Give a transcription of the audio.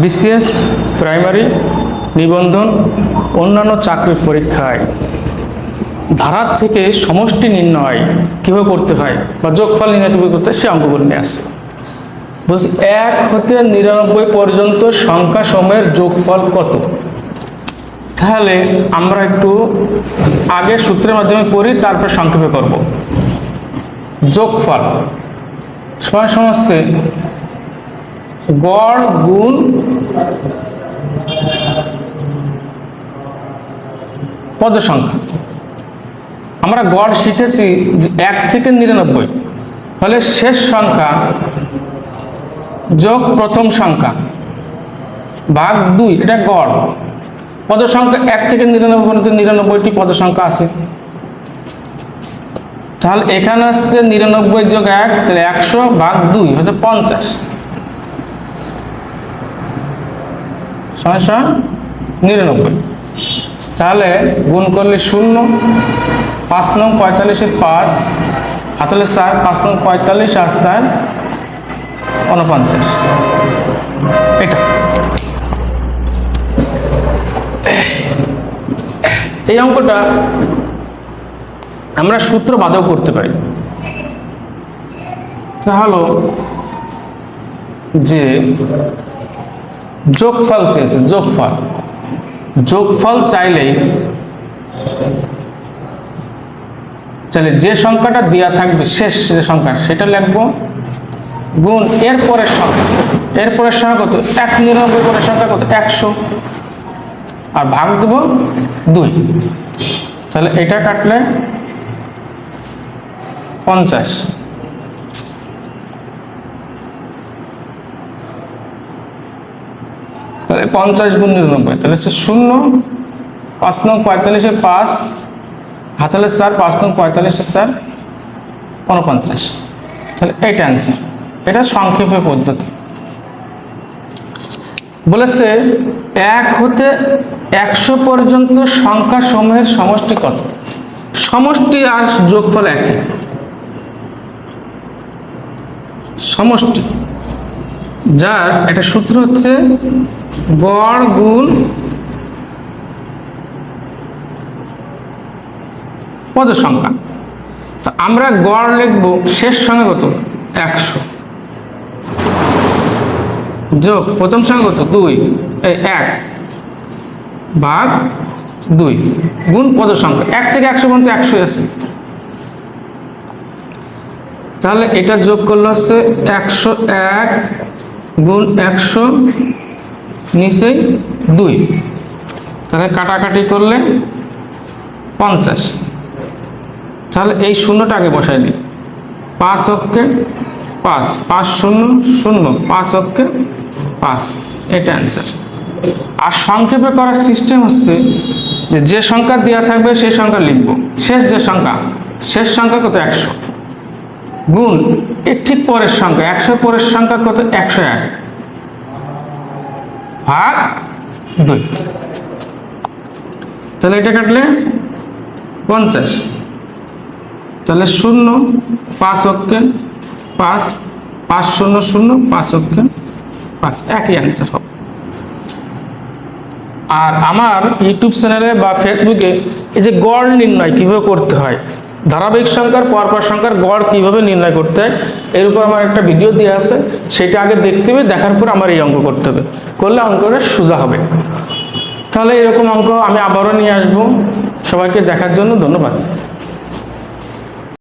BCS, primary, নিবন্ধন, অন্যান্য চাকরির পরীক্ষায়। ধারার থেকে সমষ্টি নির্ণয় কীভাবে করতে হয় বা যোগফল নির্ণয় কীভাবে করতে হয় সে অঙ্কগুলো নিয়ে আসছে। বলছি, এক হতে নিরানব্বই পর্যন্ত সংখ্যা সময়ের যোগফল কত? তাহলে আমরা একটু আগে সূত্রের মাধ্যমে করি তারপর সংক্ষেপে করব। যোগফল সমান সমস্যে গড় গুণ পদ সংখ্যা আমরা গড় শিখেছি যে এক থেকে নিরানব্বই। ফলে শেষ সংখ্যা যোগ প্রথম সংখ্যা। ভাগ দুই, এটা গড়। পদ সংখ্যা এক থেকে নিরানব্বই পর্যন্ত নিরানব্বইটি পদ সংখ্যা আছে। তাহলে এখানে আসছে নিরানব্বই যোগ এক, তাহলে একশো ভাগ দুই হচ্ছে পঞ্চাশ। সমস্যা নিরানব্বই। তাহলে গুণ করলে শূন্য, পাঁচ নং পঁয়তাল্লিশে পাঁচ, হাতলে চার, পাঁচ নং পঁয়তাল্লিশ আর চার, উনপঞ্চাশ। এটা। এই অঙ্কটা আমরা সূত্র বাদেও করতে পারি। তা হলো যে যোগফল চেয়েছে যোগফল যোগফল চাইলেই চাইলে যে সংখ্যাটা দেওয়া থাকবে, শেষ যে সংখ্যা, সেটা লিখব। গুণ এর পরের সংখ্যা, এর পরের সংখ্যা কত? এক নিরানব্বই পরের সংখ্যা কত? একশো। আর ভাগ দেব দুই। তাহলে এটা কাটলে পঞ্চাশ। তাহলে পঞ্চাশ গুণ নিরানব্বই, তাহলে হচ্ছে শূন্য, পাঁচ নং পঁয়তাল্লিশে পাঁচ, হাতালে চার, পাঁচ নং পঁয়তাল্লিশে চার, উনপঞ্চাশ। তাহলে এইটা অ্যান্সার এটা সংক্ষেপে পদ্ধতি। বলেছে, এক হতে একশো পর্যন্ত সংখ্যা সমূহের সমষ্টি কত? সমষ্টি আর যোগফল একই সমষ্টি। যার একটা সূত্র হচ্ছে গড় গুণ পদ সংখ্যা তা আমরা গড় লিখব শেষ সংখ্যা কত? একশো। যোগ প্রথম সংখ্যা কত? দুই। এই এক ভাগ দুই। গুণ পদ সংখ্যা এক থেকে একশো পর্যন্ত একশো আছে। তাহলে এটা যোগ করলে হচ্ছে একশো এক গুণ একশো নিচে দুই। তাহলে কাটাকাটি করলে পঞ্চাশ। তাহলে এই শূন্যটা আগে বসাই দিই পাঁচ অক্ষে পাঁচ পাঁচ শূন্য শূন্য, পাঁচ অক্ষে পাঁচ। এটা অ্যান্সার আর সংক্ষেপে করার সিস্টেম হচ্ছে যে সংখ্যা দেওয়া থাকবে সেই সংখ্যা লিখব। শেষ যে সংখ্যা, শেষ সংখ্যা কত? একশো। গুণ, এর ঠিক পরের সংখ্যা একশো পরের সংখ্যা কত? একশো এক। ভাগ দুই। তাহলে এটা কাটলে পঞ্চাশ। তাহলে শূন্য, পাঁচ অক্ষে পাঁচ পাঁচ শূন্য শূন্য, পাঁচ অক্ষে পাঁচ। একই অ্যান্সার হবে। আর আমার ইউটিউব চ্যানেলে বা ফেসবুকে এই যে গড় নির্ণয় কীভাবে করতে হয় ধারাবাহিক সংখ্যার, পরপর সংখ্যার গড় কীভাবে নির্ণয় করতে হয়, এর উপর আমার একটা ভিডিও দিয়ে আছে, সেটা আগে দেখতে হবে, দেখার পর আমার এই অঙ্ক করতে হবে। করলে অঙ্কটা সোজা হবে। তাহলে এরকম অঙ্ক আমি আবারও নিয়ে আসব। সবাইকে দেখার জন্য ধন্যবাদ।